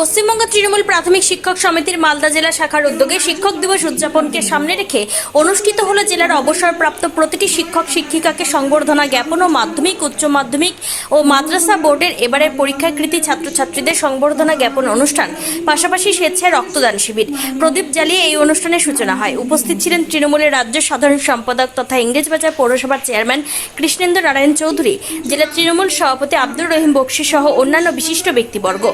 পশ্চিমবঙ্গ তৃণমূল প্রাথমিক শিক্ষক সমিতির মালদা জেলা শাখার উদ্যোগে শিক্ষক দিবস উদযাপনকে সামনে রেখে অনুষ্ঠিত হলো জেলার অবসরপ্রাপ্ত প্রতিটি শিক্ষক শিক্ষিকাকে সংবর্ধনা জ্ঞাপন ও মাধ্যমিক, উচ্চ মাধ্যমিক ও মাদ্রাসা বোর্ডের এবারের পরীক্ষাকৃতী ছাত্রছাত্রীদের সংবর্ধনা জ্ঞাপন অনুষ্ঠান, পাশাপাশি স্বেচ্ছায় রক্তদান শিবির। প্রদীপ জ্বালিয়ে এই অনুষ্ঠানের সূচনা হয়। উপস্থিত ছিলেন তৃণমূলের রাজ্য সাধারণ সম্পাদক তথা ইংরেজবাজার পৌরসভার চেয়ারম্যান কৃষ্ণেন্দ্র নারায়ণ চৌধুরী, জেলা তৃণমূল সভাপতি আব্দুর রহিম বক্সি সহ অন্যান্য বিশিষ্ট ব্যক্তিবর্গ।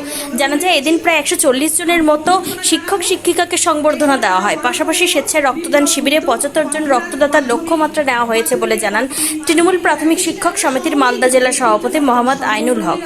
জানা যায়, এদিন প্রায় একশো চল্লিশ জনের মতো শিক্ষক শিক্ষিকাকে সংবর্ধনা দেওয়া হয়। পাশাপাশি স্বেচ্ছায় রক্তদান শিবিরে পঁচাত্তর জন রক্তদাতার লক্ষ্যমাত্রা নেওয়া হয়েছে বলে জানান তৃণমূল প্রাথমিক শিক্ষক সমিতির মালদা জেলা সভাপতি মোহাম্মদ আইনুল হক।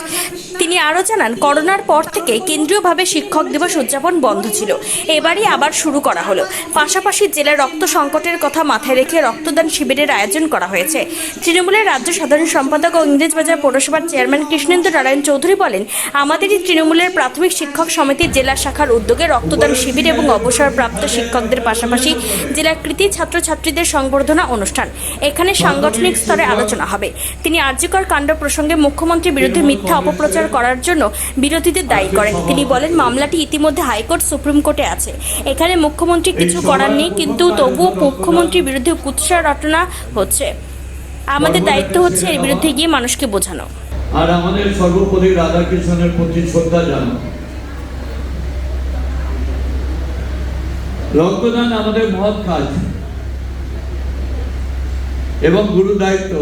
তিনি আরও জানান, করোনার পর থেকে কেন্দ্রীয়ভাবে শিক্ষক দিবস উদযাপন বন্ধ ছিল। এবারই আবার শুরু করা হলো। পাশাপাশি জেলার রক্ত সংকটের কথা মাথায় রেখে রক্তদান শিবিরের আয়োজন করা হয়েছে। তৃণমূলের রাজ্য সাধারণ সম্পাদক ও ইংরেজবাজার পৌরসভার চেয়ারম্যান কৃষ্ণেন্দ্র নারায়ণ চৌধুরী বলেন, আমাদেরই তৃণমূলের প্রাথমিক শিক্ষক সমিতির জেলা শাখার উদ্যোগে রক্তদান শিবির এবং অবসরপ্রাপ্ত শিক্ষকদের পাশাপাশি জেলার কৃতি ছাত্রছাত্রীদের সংবর্ধনা অনুষ্ঠান। এখানে সাংগঠনিক স্তরে আলোচনা হবে। তিনি আর্যকর কাণ্ড প্রসঙ্গে মুখ্যমন্ত্রীর বিরুদ্ধে মিথ্যা অপপ্রচার করার জন্য বিরোধীদের দায়ী করেন। তিনি বলেন মামলাটি ইতিমধ্যে হাইকোর্ট সুপ্রিম কোর্টে আছে। এখানে মুখ্যমন্ত্রী কিছু করার নেই কিন্তু তবুও মুখ্যমন্ত্রীর বিরুদ্ধে কুৎসা রটনা হচ্ছে। আমাদের দায়িত্ব হচ্ছে এর বিরুদ্ধে গিয়ে মানুষকে বোঝানো। আর আমাদের সর্বোপরি রাধাকৃষ্ণের প্রতি শ্রদ্ধা জানানো। রক্তদান আমাদের মহৎ কাজ। এবং গুরু দায়িত্ব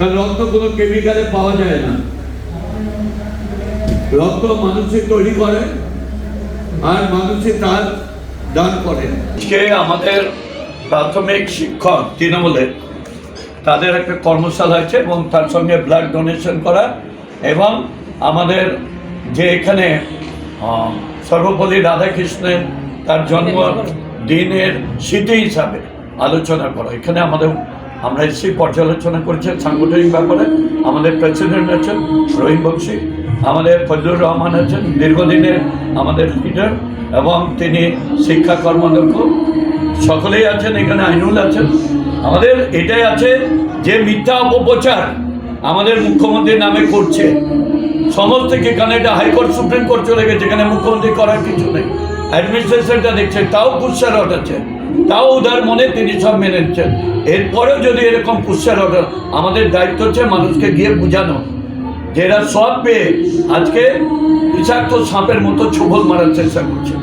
কারণ রক্ত কোনো কেমিক্যালে পাওয়া যায় না। রক্ত মানুষই তৈরি করে আর মানুষই তার দান করে। আজকে আমাদের প্রাথমিক শিক্ষক তৃণমূলের তাদের একটা কর্মশালা আছে এবং তার সঙ্গে ব্লাড ডোনেশন করা এবং আমাদের যে এখানে সর্বপল্লী রাধাকৃষ্ণের তার জন্ম দিনের স্মৃতি হিসাবে আলোচনা করা। এখানে আমাদের আমরা এসে পর্যালোচনা করছি সাংগঠনিক ব্যাপারে। আমাদের প্রেসিডেন্ট আছেন, রহিম বংশী, আমাদের ফজলুর রহমান আছেন, দীর্ঘদিনের আমাদের লিডার এবং তিনি শিক্ষা কর্মদক্ষ সকলেই আছেন, এখানে আইনুল আছেন। আমাদের এটাই আছে যে মিথ্যা অপপ্রচার আমাদের মুখ্যমন্ত্রীর নামে করছে। সমস্ত এখানে এটা হাইকোর্ট, সুপ্রিম কোর্ট চলে গেছে? এখানে মুখ্যমন্ত্রী করার কিছু নেই। অ্যাডমিনিস্ট্রেশনটা দেখছে, তাও কুৎসার অটাচ্ছে তাও উদার মনে তিনি সব মেনে নিচ্ছেন। এরপরেও যদি এরকম কুৎসার হবে আমাদের দায়িত্ব হচ্ছে মানুষকে গিয়ে বোঝানো। যে এরা সব পেয়ে আজকে বিষাক্ত সাপের মতো ছোবল মারার চেষ্টা করছে।